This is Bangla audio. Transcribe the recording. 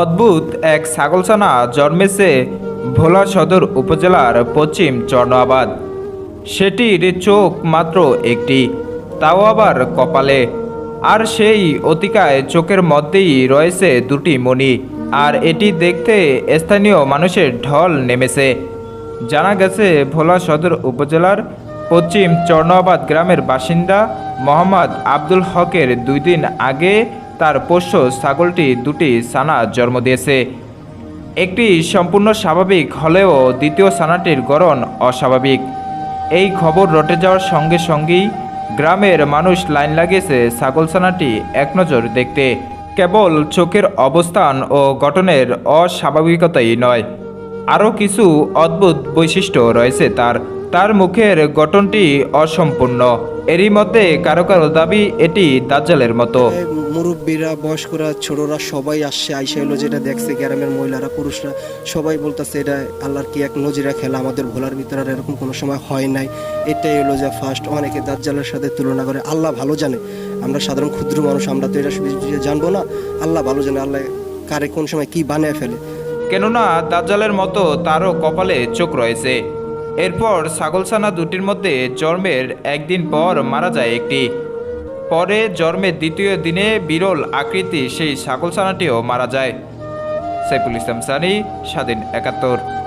অদ্ভুত এক ছাগলছানা জন্মেছে ভোলা সদর উপজেলার পশ্চিম চর্ণাবাদ সেটির চোখ মাত্র একটি, তাও আবার কপালে। আর সেই অতিকায় চোখের মধ্যেই রয়েছে দুটি মণি, আর এটি দেখতে স্থানীয় মানুষের ঢল নেমেছে। জানা গেছে, ভোলা সদর উপজেলার পশ্চিম চর্ণাবাদ গ্রামের বাসিন্দা মোহাম্মদ আব্দুল হকের দুই দিন আগে তার পোষ্য ছাগলটি দুটি সানা জন্ম দিয়েছে। একটি সম্পূর্ণ স্বাভাবিক হলেও দ্বিতীয় সানাটির গড়ন অস্বাভাবিক। এই খবর রটে যাওয়ার সঙ্গে সঙ্গেই গ্রামের মানুষ লাইন লাগিয়েছে ছাগলছানাটি এক নজর দেখতে। কেবল চোখের অবস্থান ও গঠনের অস্বাভাবিকতাই নয়, আরও কিছু অদ্ভুত বৈশিষ্ট্য রয়েছে তার। তার মুখের গঠনটি অসম্পূর্ণ। এরই মধ্যে কারও কারও দাবি এটি দাজ্জালের মতো। মুরব্বীরা বয়স্করা ছোটরা সবাই আসছে আইসা এলো যেটা দেখছে গ্রামের মহিলারা পুরুষরা। সবাই বলতেছে এটা আল্লাহর কি এক নজিরা খেলা? আমাদের ভোলার ভিতরে আর এরকম কোনো সময় হয় নাই। এটাই হলো যে ফার্স্ট অনেকে দাজ্জালের সাথে তুলনা করে আল্লাহ ভালো জানে। আমরা সাধারণ ক্ষুদ্র মানুষ আমরা তো এটা জানব না। আল্লাহ ভালো জানে আল্লাহ কারে কোন সময় কি বানিয়ে ফেলে। কেননা দাজ্জালের মতো তারও কপালে চোখ রয়েছে। এরপর ছাগলছানা দুটির মধ্যে জন্মের একদিন পর মারা যায় একটি। পরে জন্মের দ্বিতীয় দিনে বিরল আকৃতি সেই ছাগলছানাটিও মারা যায়। সাইফুল ইসলাম সানি, স্বাধীন একাত্তর।